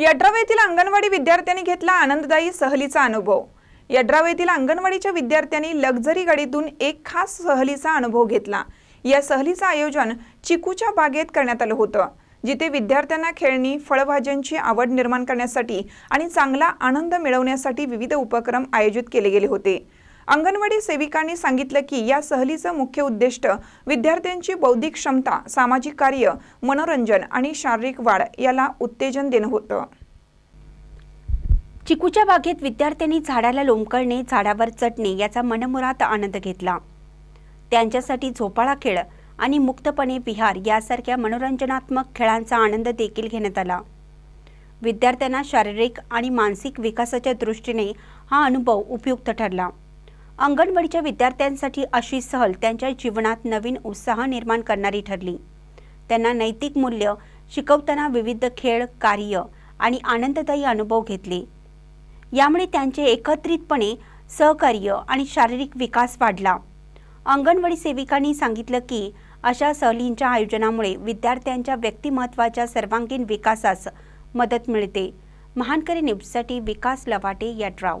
यड्राव येथील अंगणवाडी विद्यार्थ्यांनी घेतला आनंददायी सहलीचा अनुभव. यड्राव येथील अंगणवाडीच्या विद्यार्थ्यांनी लक्झरी गाडीतून एक खास सहलीचा अनुभव घेतला. या सहलीचं आयोजन चिकूच्या बागेत करण्यात आलं होतं जिथे विद्यार्थ्यांना खेळणी फळभाज्यांची आवड निर्माण करण्यासाठी आणि चांगला आनंद मिळवण्यासाठी विविध उपक्रम आयोजित केले गेले होते. अंगणवाडी सेविकांनी सांगितलं की या सहलीचं मुख्य उद्दिष्ट विद्यार्थ्यांची बौद्धिक क्षमता सामाजिक कार्य मनोरंजन आणि शारीरिक वाढ याला उत्तेजन देणं होतं. चिकूच्या बागेत विद्यार्थ्यांनी झाडाला लोंबकळणे झाडावर चढणे याचा मनमुरात आनंद घेतला. त्यांच्यासाठी झोपाळा खेळ आणि मुक्तपणे विहार यासारख्या मनोरंजनात्मक खेळांचा आनंद देखील घेण्यात आला. विद्यार्थ्यांना शारीरिक आणि मानसिक विकासाच्या दृष्टीने हा अनुभव उपयुक्त ठरला. अंगणवाडीच्या विद्यार्थ्यांसाठी अशी सहल त्यांच्या जीवनात नवीन उत्साह निर्माण करणारी ठरली. त्यांना नैतिक मूल्य शिकवताना विविध खेळ कार्य आणि आनंददायी अनुभव घेतले. यामुळे त्यांचे एकत्रितपणे सहकार्य आणि शारीरिक विकास वाढला. अंगणवाडी सेविकांनी सांगितलं की अशा सहलींच्या आयोजनामुळे विद्यार्थ्यांच्या व्यक्तिमत्वाच्या सर्वांगीण विकासास मदत मिळते. महानकरी न्यूजसाठी विकास लवाटे यड्राव.